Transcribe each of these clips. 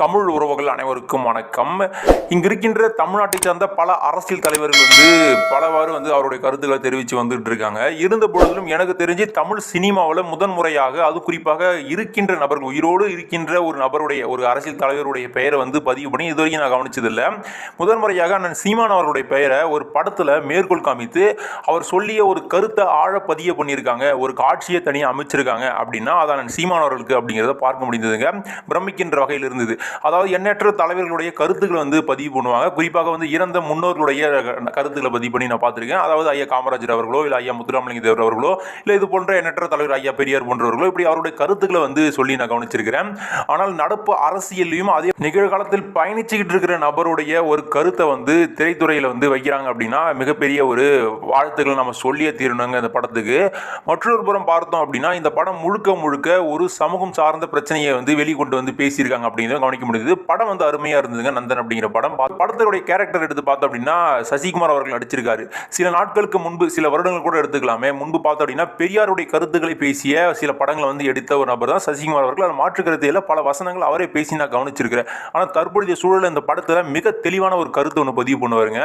தமிழ் உறவுகள் அனைவருக்கும் வணக்கம். இங்கு இருக்கின்ற தமிழ்நாட்டை சார்ந்த பல அரசியல் தலைவர்கள் வந்து பலவாறு வந்து அவருடைய கருத்துக்களை தெரிவித்து வந்துட்டு இருக்காங்க. இருந்த பொழுதிலும் எனக்கு தெரிஞ்சு தமிழ் சினிமாவில் முதன்முறையாக அது குறிப்பாக இருக்கின்ற நபர்கள் உயிரோடு இருக்கின்ற ஒரு நபருடைய ஒரு அரசியல் தலைவருடைய பெயரை வந்து பதிவு பண்ணி இது வரைக்கும் நான் கவனிச்சதில்லை. முதன் முறையாக அண்ணன் சீமான் அவருடைய பெயரை ஒரு படத்தில் மேற்கோள் காமித்து அவர் சொல்லிய ஒரு கருத்தை ஆழ பதிய பண்ணியிருக்காங்க. ஒரு காட்சியை தனியாக அமைச்சிருக்காங்க அப்படின்னா அதான் நான் சீமான் அவர்களுக்கு அப்படிங்கிறத பார்க்க முடிந்ததுங்க. பிரமிக்கின்ற வகையில் இருந்தது. அதாவது எண்ணற்ற தலைவர்களுடைய கருத்துக்களை வந்து பதிவு பண்ணுவாங்க. குறிப்பாக வந்து இறந்த முன்னோர்களுடைய கருத்துக்களை பதிவு பண்ணி நான் பார்த்துருக்கேன். அதாவது ஐயா காமராஜர் அவர்களோ இல்லை ஐயா முத்துராமலிங்க தேவர் அவர்களோ இல்லை இது போன்ற எண்ணற்ற தலைவர் ஐயா பெரியார் போன்றவர்களோ இப்படி அவருடைய கருத்துக்களை வந்து சொல்லி நான் கவனிச்சிருக்கிறேன். ஆனால் நடப்பு அரசியல்லையும் அதே நிகழ்காலத்தில் பயணிச்சுக்கிட்டு இருக்கிற நபருடைய ஒரு கருத்தை வந்து திரைத்துறையில் வந்து வைக்கிறாங்க அப்படின்னா மிகப்பெரிய ஒரு வாழ்த்துக்களை நம்ம சொல்லியே தீரணுங்க இந்த படத்துக்கு. மற்றொரு புறம் பார்த்தோம் அப்படின்னா இந்த படம் முழுக்க முழுக்க ஒரு சமூகம் சார்ந்த பிரச்சனையை வந்து வெளிக்கொண்டு வந்து பேசியிருக்காங்க அப்படிங்கிறத கவனிக்க முடியுது படம் வந்து அருமையாக இருந்ததுங்க நந்தன் அப்படிங்கிற படம். படத்தினுடைய கேரக்டர் எடுத்து பார்த்தோம் அப்படின்னா சசிகுமார் அவர்கள் நடிச்சிருக்காரு. சில நாட்களுக்கு முன்பு சில வருடங்கள் கூட எடுத்துக்கலாமே. முன்பு பார்த்தோம் அப்படின்னா பெரியாருடைய கருத்துக்களை பேசிய சில படங்களை வந்து எடுத்த ஒரு நபர் தான் சசிகுமார் அவர்கள். அந்த மாற்று கருத்தையில் பல வசனங்கள் அவரே பேசி நான் கவனிச்சிருக்கிறேன் ஆனால் தற்போதைய சூழல் இந்த படத்தில் மிக தெளிவான ஒரு கருத்து ஒன்று பதிவு பண்ணுவாருங்க.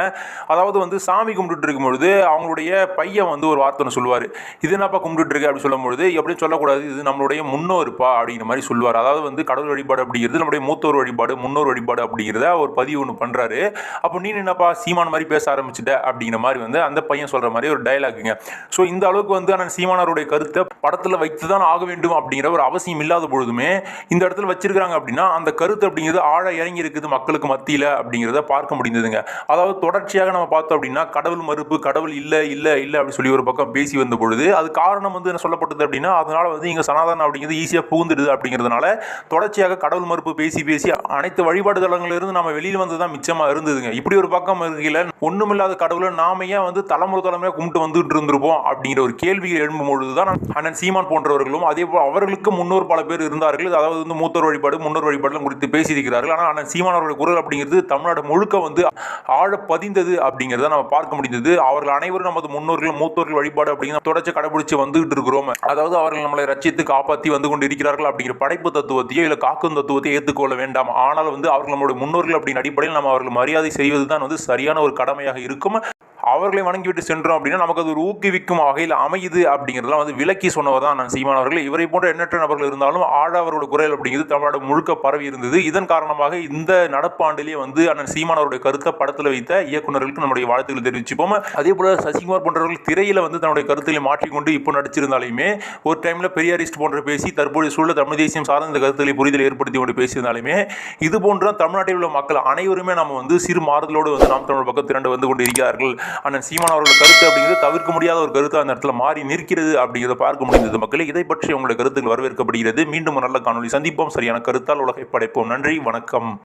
அதாவது வந்து சாமி கும்பிட்டு இருக்கும்பொழுது அவங்களுடைய பையன் வந்து ஒரு வார்த்தை ஒன்று சொல்லுவார். இது என்னப்பா கும்பிட்டுட்டு இருக்க? அப்படி சொல்லும்பொழுது எப்படியும் சொல்லக்கூடாது. இது நம்மளுடைய முன்னோருப்பா? அப்படிங்கிற மாதிரி சொல்லுவார். அதாவது வந்து கடவுள் வழிபாடு அப்படிங்கிறது நம்முடைய மூத்தோர் வழிபாடு முன்னோர் வழிபாடு அப்படிங்கிறத ஒரு பதிவு ஒன்று பண்ணுறாரு அப்போ நீ என்னப்பா சீமான் மாதிரி பேச ஆரம்பிச்சிட்ட அப்படிங்கிற மாதிரி வந்து அந்த பையன் சொல்கிற மாதிரி ஒரு டைலாக்குங்க ஸோ இந்த அளவுக்கு வந்து ஆனால் சீமானருடைய கருத்தை படத்தில் வைத்து தான் ஆக வேண்டும் அப்படிங்கிற ஒரு அவசியம் இல்லாத பொழுதுமே இந்த இடத்துல வச்சிருக்கிறாங்க அப்படின்னா அந்த கருத்து அப்படிங்கிறது ஆழ இறங்கி இருக்குது மக்களுக்கு மத்தியில் அப்படிங்கிறத பார்க்க முடிந்ததுங்க. அதாவது தொடர்ச்சியாக நம்ம பார்த்தோம் அப்படின்னா கடவுள் மறுப்பு கடவுள் இல்லை இல்லை இல்லை அப்படின்னு சொல்லி ஒரு பக்கம் பேசி வந்த பொழுது அது காரணம் வந்து என்ன சொல்லப்பட்டது அப்படின்னா அதனால வந்து இங்கே சனாதனம் அப்படிங்கிறது ஈஸியாக புகுந்துடுது அப்படிங்கிறதுனால தொடர்ச்சியாக கடவுள் மறுப்பு பேசி பேசி அனைத்து வழிபாடு தலங்களிலிருந்து நம்ம வெளியில் வந்து தான் மிச்சமாக இருந்ததுங்க. இப்படி ஒரு பக்கம் இருக்கையில் ஒன்றுமில்லாத கடவுளை நாம ஏன் வந்து தலைமுறை தலைமுறையாக கும்பிட்டு வந்துட்டு இருந்திருப்போம் அப்படிங்கிற ஒரு கேள்வி எழும்பும் பொழுது தான் அண்ணன் சீமான் போன்றவர்களும் அதே போல் அவர்களுக்கு முன்னோர் பல பேர் இருந்தார்கள். அதாவது வந்து மூத்தோர் வழிபாடு முன்னோர் வழிபாடுலாம் குறித்து பேசியிருக்கிறார்கள். ஆனால் அண்ணன் சீமான் அவருடைய குரல் அப்படிங்கிறது தமிழ்நாடு முழுக்க வந்து ஆழ பதிந்தது அப்படிங்கிறத நம்ம பார்க்க முடிந்தது. அவர்கள் அனைவரும் நமது முன்னோர்கள் மூத்தோர்கள் வழிபாடு அப்படிங்கிற தொடர்ச்சி கடைபிடிச்சு வந்துகிட்டு இருக்கிறோம். அதாவது அவர்கள் நம்மளை ரட்சித்து காப்பாற்றி வந்து கொண்டு இருக்கிறார்கள் அப்படிங்கிற படைப்பு தத்துவத்தையோ இல்லை காக்கும் தத்துவத்தையோ ஏற்றுக்கொள்ள வேண்டாம். ஆனால் வந்து அவர்கள் நம்முடைய முன்னோர்கள் அப்படின்னு அடிப்படையில் நம்ம அவர்கள் மரியாதை செய்வது தான் வந்து சரியான ஒரு கடமையாக இருக்கும். அவர்களை வணங்கிவிட்டு சென்றோம் அப்படின்னா நமக்கு அது ஒரு ஊக்குவிக்கும் வகையில் அமையுது அப்படிங்கிறதெல்லாம் வந்து விலக்கி சொன்னவர் தான் நான் சீமான் அவர்கள். இவரை போன்ற எண்ணற்ற நபர்கள் இருந்தாலும் ஆழ அவரோட குரல் அப்படிங்கிறது தமிழ்நாடு முழுக்க பரவி இருந்தது. இதன் காரணமாக இந்த நடப்பாண்டிலேயே வந்து அண்ணன் சீமான் அவருடைய கருத்தை படத்தில் வைத்த இயக்குநர்களுக்கு நம்முடைய வாழ்த்துக்கள் தெரிவிச்சுப்போம். அதே போல சசிகுமார் போன்றவர்கள் திரையில வந்து தன்னுடைய கருத்துக்களை மாற்றிக்கொண்டு இப்போ நடிச்சிருந்தாலுமே ஒரு டைம்ல பெரியாரிஸ்ட் போன்ற பேசி தற்போதைய சூழல் தமிழ் தேசியம் சார்ந்த இந்த கருத்துக்களை புரிதல் ஏற்படுத்தி கொண்டு பேசியிருந்தாலுமே இது போன்ற தமிழ்நாட்டில் உள்ள மக்கள் அனைவருமே நம்ம வந்து சிறு மாறுதலோடு வந்து நாம் தமிழ் பக்கம் திரண்டு வந்து கொண்டு இருக்கிறார்கள் அண்ணன் சீமான் அவர்களோட கருத்து அப்படிங்கிறது தவிர்க்க முடியாத ஒரு கருத்து அந்த இடத்துல மாறி நிற்கிறது அப்படிங்கிறத பார்க்க முடிந்தது மக்களே. இதை பற்றி உங்களுடைய கருத்துக்கள் வரவேற்கப்படுகிறது. மீண்டும் ஒரு நல்ல காணொளி சந்திப்போம். சரியான கருத்தால் உலகை படைப்போம். நன்றி. வணக்கம்.